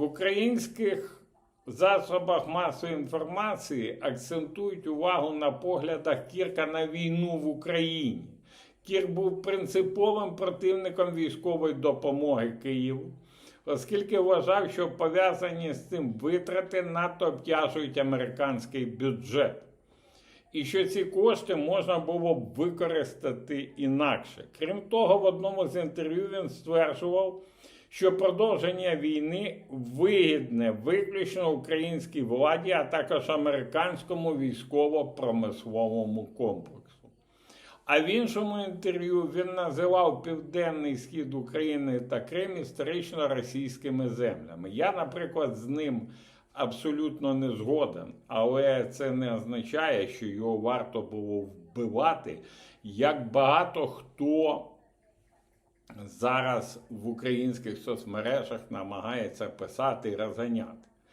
В українських засобах масової інформації акцентують увагу на поглядах Кірка на війну в Україні. Кір був принциповим противником військової допомоги Києву, оскільки вважав, що пов'язані з цим витрати надто обтяжують американський бюджет. І що ці кошти можна було б використати інакше. Крім того, в одному з інтерв'ю він стверджував, що продовження війни вигідне виключно українській владі, а також американському військово-промисловому комплексу. А в іншому інтерв'ю він називав Південний Схід України та Крим історично російськими землями. Я, наприклад, з ним абсолютно не згоден, але це не означає, що його варто було вбивати, як багато хто зараз в українських соцмережах намагається писати і розганяти.